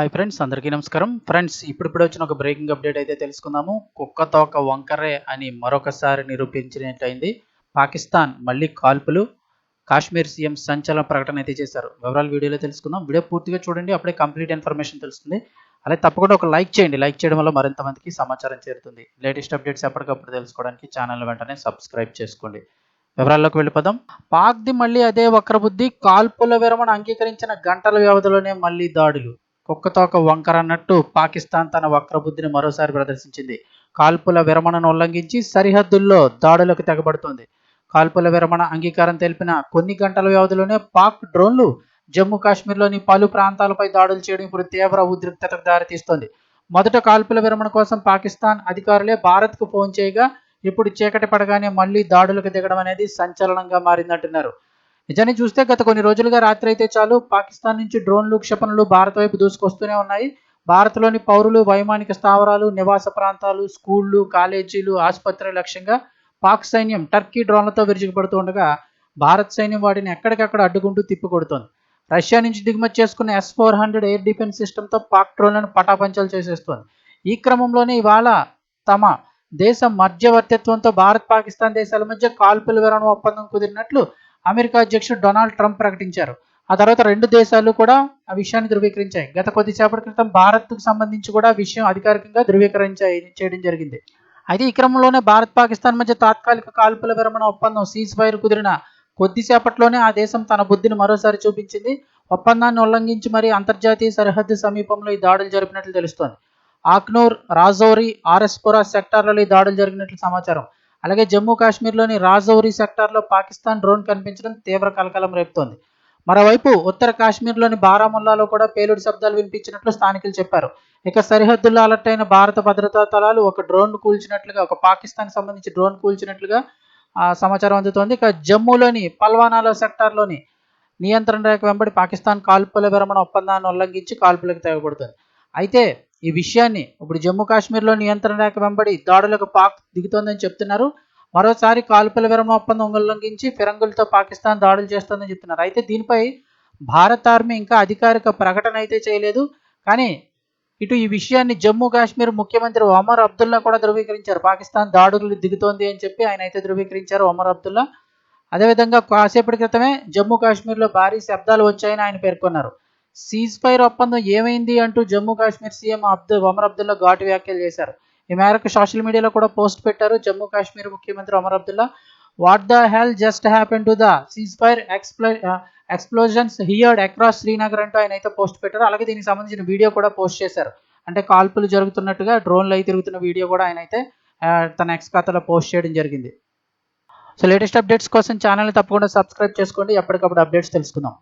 Hi friends అందరికీ నమస్కారం. Friends ఇప్పుడిప్పుడు వచ్చిన ఒక బ్రేకింగ్ అప్డేట్ అయితే తెలుసుకుందాము. కుక్కతో ఒక వంకరే అని మరొకసారి నిరూపించినట్లయింది. పాకిస్తాన్ మళ్ళీ కాల్పులు. కాశ్మీర్ సీఎం సంచలన ప్రకటన అయితే చేశారు. వివరాలు వీడియోలో తెలుసుకుందాం. వీడియో పూర్తిగా చూడండి అప్పుడే కంప్లీట్ ఇన్ఫర్మేషన్ తెలుస్తుంది. అలాగే తప్పకుండా ఒక లైక్ చేయండి. లైక్ చేయడం వల్ల మరింత మందికి సమాచారం చేరుతుంది. లేటెస్ట్ అప్డేట్స్ ఎప్పటికప్పుడు తెలుసుకోవడానికి ఛానల్ వెంటనే సబ్స్క్రైబ్ చేసుకోండి. వివరాల్లోకి వెళ్ళిపోదాం. పాక్ది మళ్ళీ అదే వక్రబుద్ధి. కాల్పుల విరమణ అంగీకరించిన గంటల వ్యవధిలోనే మళ్ళీ దాడులు. కుక్కతోక వంకర అన్నట్టు పాకిస్తాన్ తన వక్రబుద్ధిని మరోసారి ప్రదర్శించింది. కాల్పుల విరమణను ఉల్లంఘించి సరిహద్దుల్లో దాడులకు తెగబడుతోంది. కాల్పుల విరమణ అంగీకారం తెలిపిన కొన్ని గంటల వ్యవధిలోనే పాక్ డ్రోన్లు జమ్మూ కాశ్మీర్లోని పలు ప్రాంతాలపై దాడులు చేయడం ఇప్పుడు తీవ్ర ఉద్రిక్తతకు దారితీస్తోంది. మొదట కాల్పుల విరమణ కోసం పాకిస్తాన్ అధికారులే భారత్కు ఫోన్ చేయగా ఇప్పుడు చీకటి పడగానే మళ్ళీ దాడులకు దిగడం అనేది సంచలనంగా మారిందంటున్నారు. నిజాన్ని చూస్తే గత కొన్ని రోజులుగా రాత్రి అయితే చాలు పాకిస్తాన్ నుంచి డ్రోన్లు క్షిపణులు భారత వైపు దూసుకొస్తూనే ఉన్నాయి. భారత్లోని పౌరులు వైమానిక స్థావరాలు నివాస ప్రాంతాలు స్కూళ్ళు కాలేజీలు ఆసుపత్రి లక్ష్యంగా పాక్ సైన్యం టర్కీ డ్రోన్లతో విరుచుకుపడుతూ ఉండగా భారత్ సైన్యం వాటిని ఎక్కడికక్కడ అడ్డుకుంటూ తిప్పికొడుతోంది. రష్యా నుంచి దిగుమతి చేసుకున్న S four hundred air defence సిస్టమ్తో పాక్ డ్రోన్లను పటాపంచలు చేసేస్తోంది. ఈ క్రమంలోనే ఇవాళ తమ దేశ మధ్యవర్తిత్వంతో భారత్ పాకిస్తాన్ దేశాల మధ్య కాల్పుల విరమణ ఒప్పందం కుదిరినట్లు అమెరికా అధ్యక్షుడు డొనాల్డ్ ట్రంప్ ప్రకటించారు. ఆ తర్వాత రెండు దేశాలు కూడా ఆ విషయాన్ని ధృవీకరించాయి. గత కొద్దిసేపటి క్రితం భారత్కు సంబంధించి కూడా విషయం అధికారికంగా ధృవీకరించాయి చేయడం జరిగింది. అయితే ఈ క్రమంలోనే భారత్ పాకిస్తాన్ మధ్య తాత్కాలిక కాల్పుల విరమణ ఒప్పందం సీజ్ ఫైర్ కుదిరిన కొద్దిసేపట్లోనే ఆ దేశం తన బుద్ధిని మరోసారి చూపించింది. ఒప్పందాన్ని ఉల్లంఘించి మరి అంతర్జాతీయ సరిహద్దు సమీపంలో ఈ దాడులు జరిపినట్లు తెలుస్తోంది. ఆక్నూర్ రాజౌరి ఆర్ఎస్పురా సెక్టార్లలో ఈ దాడులు జరిగినట్లు సమాచారం. అలాగే జమ్మూ కాశ్మీర్లోని రాజౌరి సెక్టార్లో పాకిస్తాన్ డ్రోన్ కనిపించడం తీవ్ర కలకలం రేపుతోంది. మరోవైపు ఉత్తర కాశ్మీర్లోని బారాముల్లాలో కూడా పేలుడు శబ్దాలు వినిపించినట్లు స్థానికులు చెప్పారు. ఇక సరిహద్దుల్లో అలర్ట్ అయిన భారత భద్రతా దళాలు ఒక డ్రోన్ కూల్చినట్లుగా ఒక పాకిస్తాన్ సంబంధించి డ్రోన్ కూల్చినట్లుగా సమాచారం అందుతోంది. ఇక జమ్మూలోని పల్వానాలో సెక్టార్లోని నియంత్రణ రేఖ వెంబడి పాకిస్తాన్ కాల్పుల విరమణ ఒప్పందాన్ని ఉల్లంఘించి కాల్పులకు తెగబడుతుంది. అయితే ఈ విషయాన్ని ఇప్పుడు జమ్మూ కాశ్మీర్లో నియంత్రణ రేఖ వెంబడి దాడులకు పాక్ దిగుతోందని చెప్తున్నారు. మరోసారి కాల్పుల విరమణ ఒప్పందం ఉల్లంఘించి ఫిరంగులతో పాకిస్తాన్ దాడులు చేస్తోందని చెప్తున్నారు. అయితే దీనిపై భారత ఆర్మీ ఇంకా అధికారిక ప్రకటన అయితే చేయలేదు. కానీ ఇటు ఈ విషయాన్ని జమ్మూ కాశ్మీర్ ముఖ్యమంత్రి ఒమర్ అబ్దుల్లా కూడా ధృవీకరించారు. పాకిస్తాన్ దాడులు దిగుతోంది అని చెప్పి ఆయన అయితే ధృవీకరించారు ఒమర్ అబ్దుల్లా. అదేవిధంగా కాసేపటి క్రితమే జమ్మూ కాశ్మీర్లో భారీ శబ్దాలు వచ్చాయని ఆయన పేర్కొన్నారు. సీజ్ ఫైర్ ఒప్పందం ఏమైంది అంటూ జమ్మూ కాశ్మీర్ సీఎం అబ్దుల్ ఒమర్ అబ్దుల్లా ఘాటు వ్యాఖ్యలు చేశారు. ఈ మేరకు సోషల్ మీడియాలో కూడా పోస్ట్ పెట్టారు జమ్మూ కాశ్మీర్ ముఖ్యమంత్రి Omar Abdullah. What the hell just happen to the ceasefire explo explosions heard across Srinagar అంటూ ఆయన అయితే పోస్ట్ పెట్టారు. అలాగే దీనికి సంబంధించిన వీడియో కూడా పోస్ట్ చేశారు. అంటే కాల్పులు జరుగుతున్నట్టుగా డ్రోన్లు అయితే తిరుగుతున్న వీడియో కూడా ఆయన అయితే uh, తన ఎక్స్ ఖాతాలో పోస్ట్ చేయడం జరిగింది. సో లేటెస్ట్ అప్డేట్స్ కోసం ఛానల్ని తప్పకుండా సబ్స్క్రైబ్ చేసుకోండి. ఎప్పటికప్పుడు అప్డేట్స్ తెలుసుకుందాం.